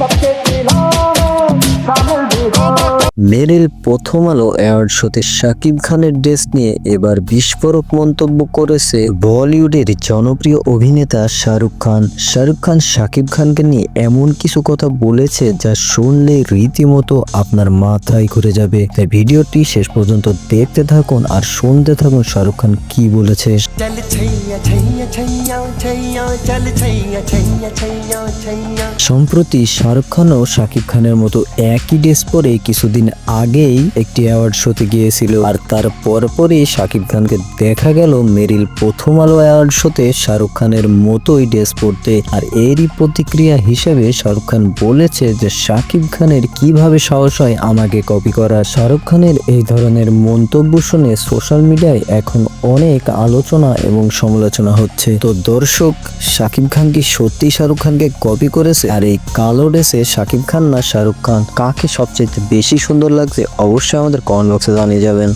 सबके खिलौने शामिल भी हो মেরিল প্রথম আলো অ্যাওয়ার্ড শোতে শাকিব খানের ড্রেস নিয়ে এবার বিস্ফোরক মন্তব্য করেছে বলিউডের জনপ্রিয় অভিনেতা শাহরুখ খান। শাহরুখ খান শাকিব খানকে নিয়ে এমন কিছু কথা বলেছে যা শুনলে রীতিমতো আপনার মাথায় ঘুরে যাবে। তাই ভিডিওটি শেষ পর্যন্ত দেখতে থাকুন আর শুনতে থাকুন শাহরুখ খান কি বলেছে। সম্প্রতি শাহরুখ খান ও শাকিব খানের মতো একই ড্রেস পরে কিছুদিন আগেই একটি অ্যাওয়ার্ড শোতে গিয়েছিল। আর তার পরপরই শাকিব খানকে দেখা গেল মেরিল প্রথম আলো অ্যাওয়ার্ড শোতে শাহরুখ খানের মতোই ড্রেস পরতে। আর এরই প্রতিক্রিয়া হিসেবে শাহরুখ খান বলেছে যে, শাকিব খানের কীভাবে সাহস হয় আমাকে কপি করা? শাহরুখ খানের এই ধরনের মন্তব্য শুনে সোশ্যাল মিডিয়ায় এখন অনেক আলোচনা এবং সমালোচনা হচ্ছে। তো দর্শক, শাকিব খান কি সত্যি শাহরুখ খানকে কপি করেছে? আর এই কালো ড্রেসে শাকিব খান না শাহরুখ খান? কাকে সবচেয়ে বেশি সুন্দর লাগছে অবশ্যই আমাদের কমেন্ট বক্সে জানিয়ে যাবেন